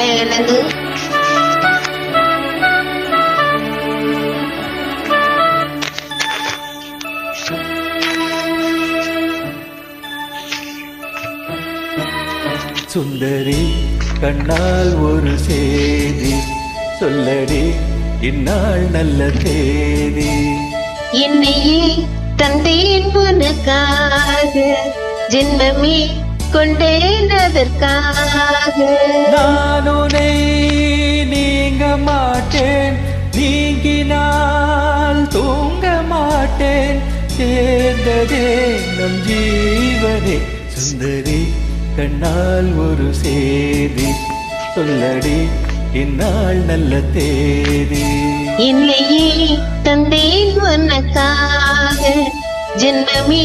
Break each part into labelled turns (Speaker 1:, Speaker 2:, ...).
Speaker 1: பயனது
Speaker 2: சுந்தரி கண்ணால் ஒரு செய்தி சொல்லடி இந்நாள் நல்ல தேதி.
Speaker 1: என்னையே தந்தேன் உனக்காக ஜென்மமே கொண்டேன் அதற்காக.
Speaker 2: நான் உன்னை நீங்க மாட்டேன் நீங்கினால் தூங்க மாட்டேன். சேர்ந்ததே நம் ஜீவனே சுந்தரி கண்ணால் ஒரு செய்தி சொல்லடி இந்நாள் நல்ல தேதி.
Speaker 1: என்னையே தந்தேன் உனக்காக. ஜென்மமே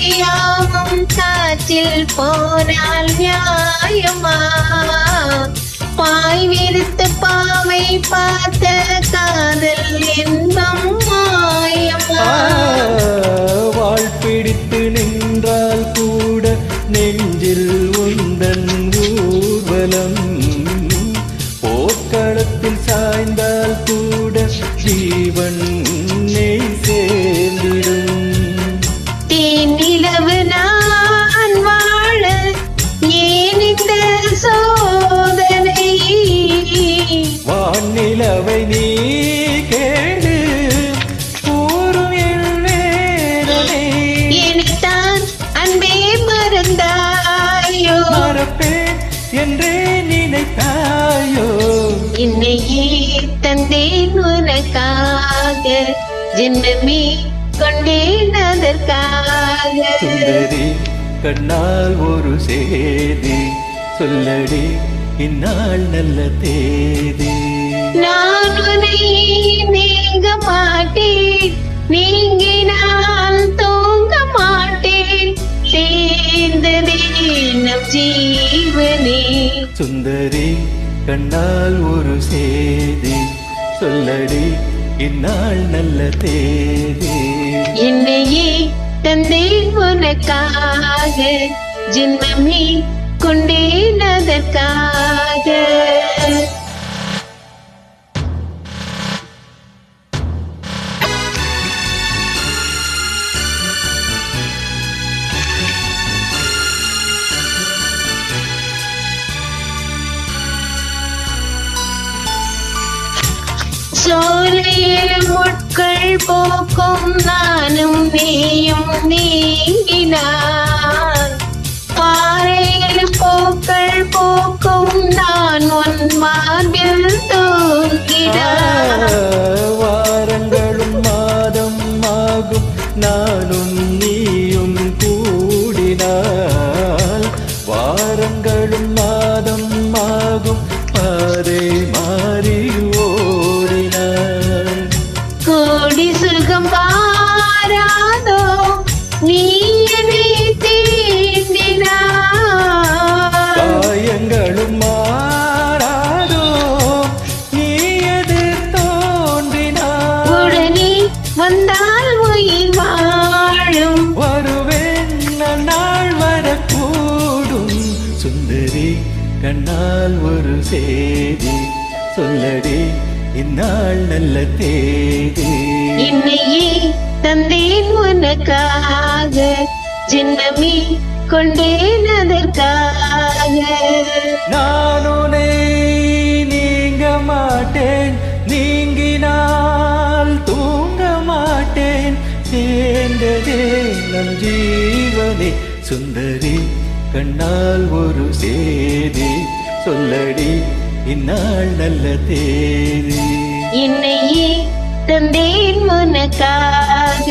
Speaker 1: வார்த்தையாவும் காற்றில் போனால் நியாயமா? பாய் விரித்து பாவை பார்த்த
Speaker 2: வானிலவை நீ கேடு கூறும் என் வேதனை.
Speaker 1: எனத்தான் அன்பே மறந்தாயோ.
Speaker 2: மறப்பேன் என்றே நினைத்தாயோ.
Speaker 1: என்னையே தந்தேன் உனக்காக? ஜென்மமே கொண்டேன் அதற்காக.
Speaker 2: சுந்தரி கண்ணால் ஒரு சேதி. சொல்லடி இந்நாள் நல்ல தேதி.
Speaker 1: நான் உன்னை நீங்க மாட்டேன் நீங்கினால் தூங்க மாட்டேன் சேர்ந்ததே நம் ஜீவனே.
Speaker 2: சுந்தரி கண்ணால் ஒரு சேதி. சொல்லடி இந்நாள் நல்ல தேதி.
Speaker 1: என்னையே தந்தேன் உனக்காக. ஜென்மமே கொண்டேன் சோலையில் முட்கள் போக்கும். நானும் நீயும் நீங்கினான் வந்தால் உயிர் வாழும்.
Speaker 2: வருவேன் நாள் வரக்கூடும். சுந்தரி கண்ணால் ஒரு செய்தி சொல்லடி இந்நாள் நல்ல தேதி.
Speaker 1: என்னையே தந்தேன் உனக்காக. ஜென்மமே கொண்டேன் அதற்காக.
Speaker 2: நான் உன்னை நீங்க மாட்டேன் நீங்கினால் நம் ஜீவனே சுந்தரி கண்ணால் ஒரு சேதி. சொல்லடி இந்நாள் நல்ல தேதி.
Speaker 1: என்னையே தந்தேன் உனக்காக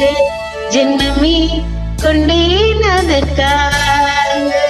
Speaker 1: ஜென்மமே கொண்டேன் அதற்காக.